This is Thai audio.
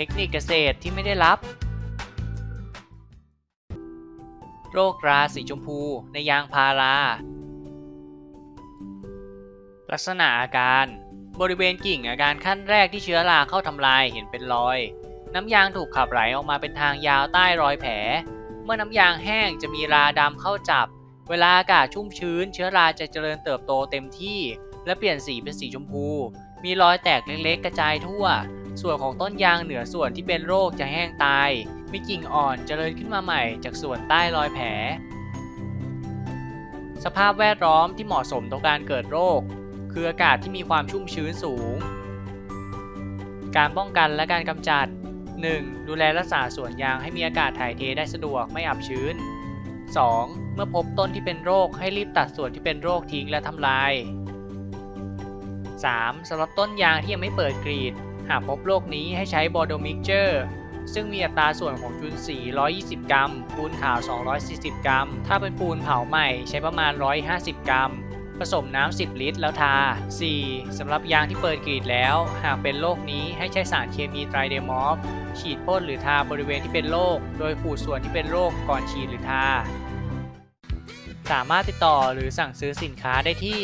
ทคนิคเกษตรที่ไม่ได้รับ โรคราสีชมพูในยางพารา ลักษณะอาการ บริเวณกิ่งอาการขั้นแรกที่เชื้อราเข้าทำลายเห็นเป็นรอย น้ำยางถูกขับไหลออกมาเป็นทางยาวใต้รอยแผล เมื่อน้ำยางแห้งจะมีราดำเข้าจับ เวลาอากาศชุ่มชื้น เชื้อราจะเจริญเติบโตเต็มที่ และเปลี่ยนสีเป็นสีชมพู มีรอยแตกเล็กๆ กระจายทั่ว ส่วนของต้นยางเหนือส่วนที่เป็นโรคจะแห้งตาย มีกิ่งอ่อนเจริญขึ้นมาใหม่จากส่วนใต้รอยแผล สภาพแวดล้อมที่เหมาะสมต่อการเกิดโรค คืออากาศที่มีความชุ่มชื้นสูง การป้องกันและการกำจัด 1. ดูแลรักษาสวนยางให้มีอากาศถ่ายเทได้สะดวกไม่อับชื้น 2. เมื่อพบต้นที่เป็นโรคให้รีบตัดส่วนที่เป็นโรคทิ้งและทำลาย 3. สำหรับต้นยางที่ยังไม่เปิดกรีด หากพบโรคนี้ให้ใช้บอโดมิกเจอร์ซึ่งมีอัตราส่วนของจุลสี120 กรัม ปูนขาว 240 กรัม ถ้าเป็นปูนเผาใหม่ใช้ประมาณ 150 กรัม ผสมน้ำ 10 ลิตร แล้วทา 4. สำหรับยางที่เปิดกรีดแล้ว หากเป็นโรคนี้ให้ใช้สารเคมีไตรเดมอฟ ฉีดพ่นหรือทาบริเวณที่เป็นโรค โดยขูดส่วนที่เป็นโรคก่อนฉีดหรือทา สามารถติดต่อหรือสั่งซื้อสินค้าได้ที่